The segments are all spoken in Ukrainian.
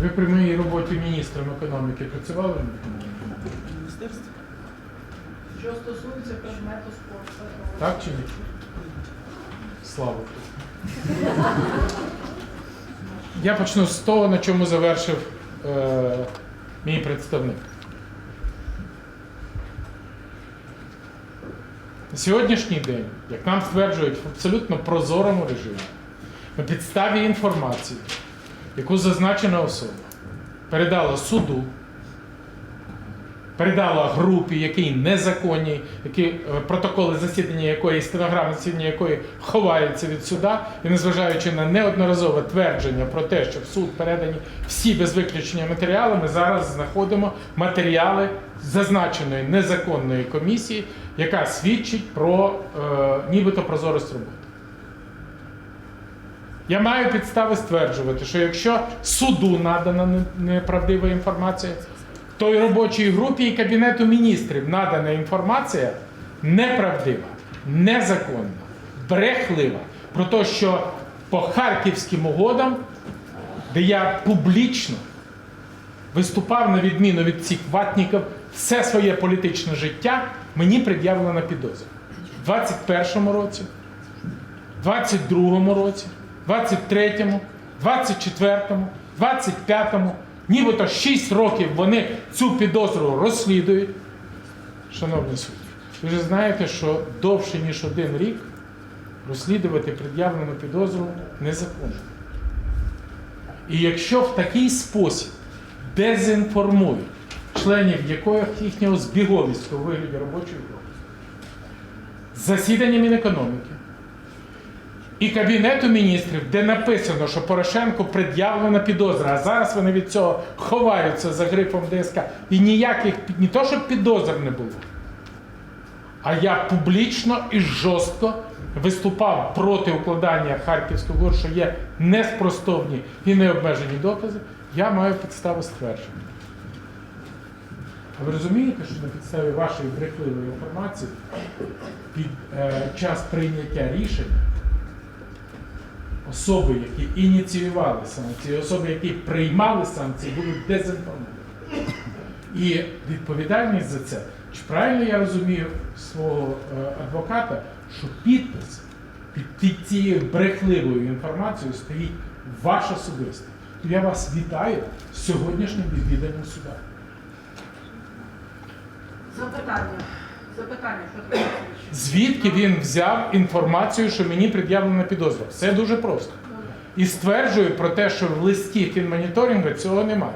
Ви при моїй роботі міністром економіки працювали? Міністерство. Що стосується предмету спорту, Так чи ні? Слава Богу. Я почну з того, на чому завершив е, мій представник. На сьогоднішній день, як нам стверджують в абсолютно прозорому режимі, на підставі інформації, яку зазначена особа передала суду, передала групі, який незаконні, які е, протоколи засідання якої, стенограми засідання якої ховаються від суда, і незважаючи на неодноразове твердження про те, що в суд передані всі без виключення матеріали, ми зараз знаходимо матеріали зазначеної незаконної комісії, яка свідчить про е, нібито прозорість роботи. Я маю підстави стверджувати, що якщо суду надана неправдива інформація, той робочій групі і Кабінету міністрів надана інформація неправдива, незаконна, брехлива про те, що по харківським угодам, де я публічно виступав на відміну від цих ватників все своє політичне життя, мені пред'явлена підозра. У 21-му році, 22-му році, 23-му, 24-му, 25-му, нібито 6 років вони цю підозру розслідують. Шановні судді, ви ж знаєте, що довше, ніж один рік розслідувати пред'явлену підозру незаконно. І якщо в такий спосіб дезінформують членів якої їхнього збіговість у вигляді робочої групи, засідання Мінекономіки і Кабінету міністрів, де написано, що Порошенку пред'явлена підозра, а зараз вони від цього ховаються за грифом ДСК. І ніяких не то, щоб підозр не було. А я публічно і жорстко виступав проти укладання Харківського угод, що є неспростовні і необмежені докази, я маю підстави ствердження. А ви розумієте, що на підставі вашої брехливої інформації під е, час прийняття рішення особи, які ініціювали санкції, особи, які приймали санкції, будуть дезінформовані. І відповідальність за це. Чи правильно я розумію свого е, адвоката, що підпис під, цією брехливою інформацією стоїть ваш особистий? То я вас вітаю з сьогоднішнім відвіданням суда. Запитання. Запитання, що треба. Звідки він взяв інформацію, що мені пред'явлена підозра? Все дуже просто. І стверджує про те, що в листі фінмоніторингу цього немає.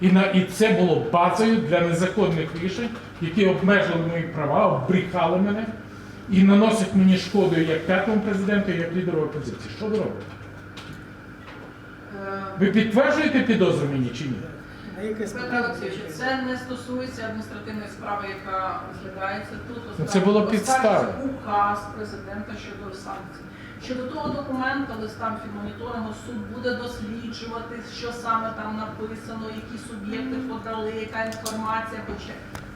І, на, і це було базою для незаконних рішень, які обмежили мої права, обріхали мене і наносять мені шкоду як п'ятому президенту, як лідеру опозиції. Що ви робите? Е, Ви підтверджуєте підозру мені чи ні? Петро. Олексійович, це не стосується адміністративної справи, яка розглядається тут. Ну, це було підстави. указ президента щодо санкцій. Щодо того документа, листам фінмоніторингу, суд буде досліджувати, що саме там написано, які суб'єкти подали, яка інформація хоче.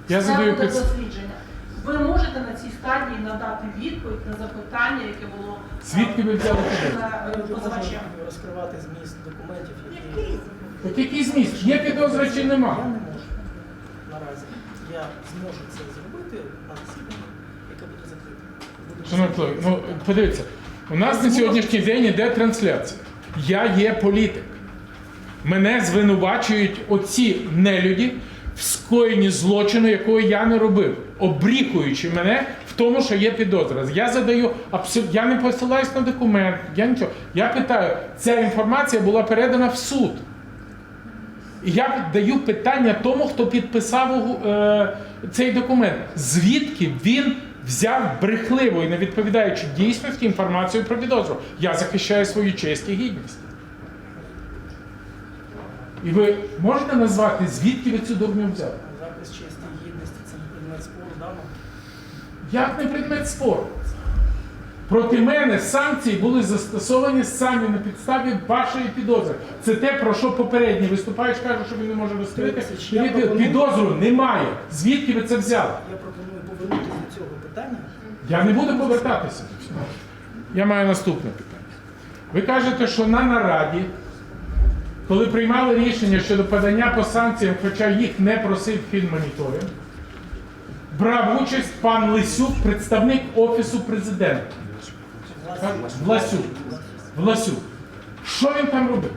Я Це задаю буде підс- дослідження. Ви можете на цій стадії надати відповідь на запитання, яке було е, Звідки ви взяли Я не позивачем. розкривати зміст документів, які От який зміст? Є підозра чи я нема? не можу наразі. Я зможу це зробити на засіданні, яке буде закрите. Шановні колеги, ну подивіться, у нас на сьогоднішній день іде трансляція. Я є політик. Мене звинувачують оці нелюді в скоєнні злочину, якого я не робив, обрікуючи мене в тому, що є підозра. Я задаю абсолютно, я не посилаюсь на документ, я нічого. Я питаю, ця інформація була передана в суд. Я даю питання тому, хто підписав е, цей документ. Звідки він взяв брехливу і не відповідаючи дійсності інформацію про підозру? Я захищаю свою честь і гідність. І ви можете назвати, звідки ви цю дурню взяли? Захист честі і гідності це не предмет спору дано. Як не предмет спору? Проти мене санкції були застосовані самі на підставі вашої підозри. Це те, про що попередній виступаючий каже, що він не може розкрити. Я пропоную- Підозру немає. Звідки ви це взяли? Я пропоную повернутися до цього питання. Я не буду повертатися до цього. Я маю наступне питання. Ви кажете, що на нараді коли приймали рішення щодо подання по санкціям, хоча їх не просив фінмоніторинг, брав участь пан Лисюк, представник Офісу президента. Власюк. Власюк. Що він там робив?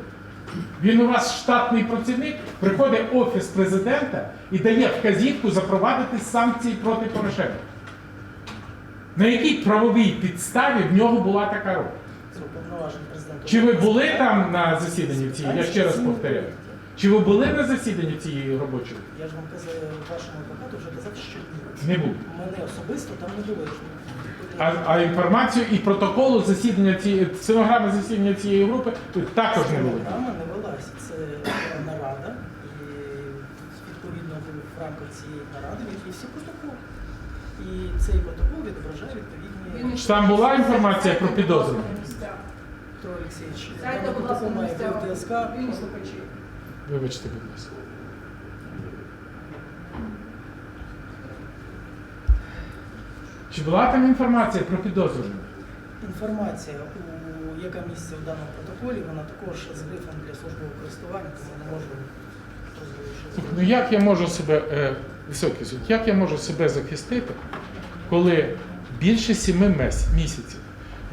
Він у вас штатний працівник, приходить офіс президента і дає вказівку запровадити санкції проти Порошенка. На якій правовій підставі в нього була така роль? Чи ви були там на засіданні цієї? Я ще раз повторяю. Чи ви були на засіданні цієї робочої? Я ж вам казав, вашому адвокату вже казав, що ні. Не був. Мене особисто там не було. А, а інформацію і протоколу засідання цієї стенограми засідання цієї групи також не було. Програма не велася. Це нарада, і відповідно в рамках цієї наради відвівся протокол. І цей протокол відображає відповідні там була інформація про підозру? Олексійович. Сядьте, будь ласка, має ТСК. Вибачте, будь ласка. Чи була там інформація про підозрюваного? Інформація, у, яка місце в даному протоколі, вона також з грифом для службового користування, тому не можу. Ну як я можу себе, е, високий суд, як я можу себе захистити, коли більше сіми місяців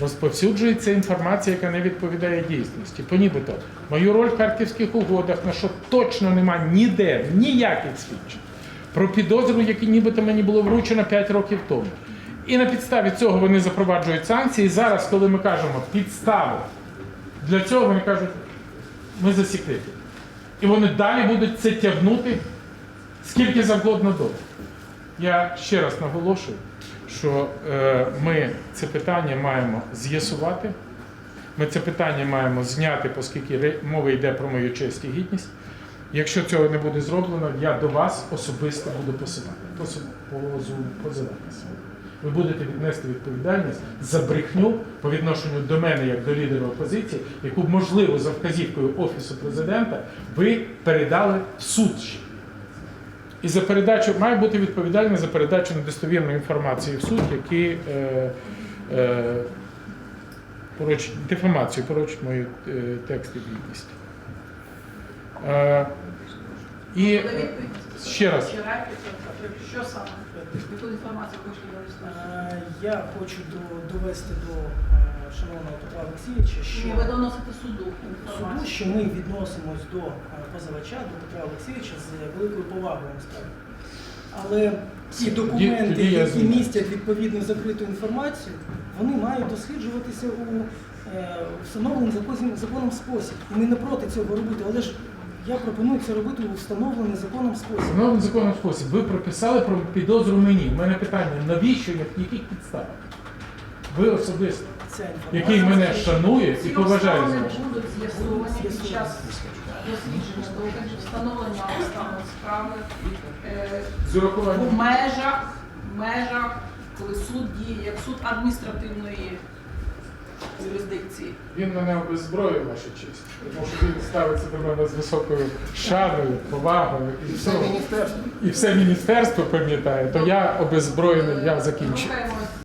розповсюджується інформація, яка не відповідає дійсності? По нібито мою роль в харківських угодах, на що точно нема ніде ніяких свідчень про підозру, які нібито мені було вручено 5 років тому. І на підставі цього вони запроваджують санкції. І зараз, коли ми кажемо підстави для цього, вони кажуть, ми засікли. І вони далі будуть це тягнути скільки завгодно довго. Я ще раз наголошую, що е, ми це питання маємо з'ясувати. Ми це питання маємо зняти, оскільки мова йде про мою честь і гідність. Якщо цього не буде зроблено, я до вас особисто буду позиватися. Ви будете віднести відповідальність за брехню по відношенню до мене як до лідера опозиції, яку, можливо, за вказівкою Офісу президента ви передали в суд. І за передачу має бути відповідальний за передачу недостовірної інформації в суд, які е, е, порочать, дефамацію порочать мою е, текст і гідність. Е, і? Ще раз. Що саме? Яку інформацію хочете довести? Я хочу до- довести до е, шановного Петра Олексійовича, що ви доносите суду суду, що ми відносимось до е, позивача, до Петра Олексійовича з великою повагою насправді. Але ті документи, які містять відповідну закриту інформацію, вони мають досліджуватися у е, встановлений законом, законом спосіб. І ми не проти цього робити, але ж я пропоную це робити у встановлений законом спосіб. Встановлений законом спосіб. Ви прописали про підозру мені. У мене питання, навіщо, як яких підстав? Ви особисто, Ця інформація. який мене шанує і Ці поважає за будуть з'ясовані під час дослідження доказів, встановлення обставин справи е, З урахуванням. в межах, в межах, коли суд діє як суд адміністративної юрисдикції. Він мене обезброїв, ваша честь. Тому що він ставиться до мене з високою шаною, повагою і все. І все міністерство пам'ятає, то я обезброєний, я закінчив. Рухаємося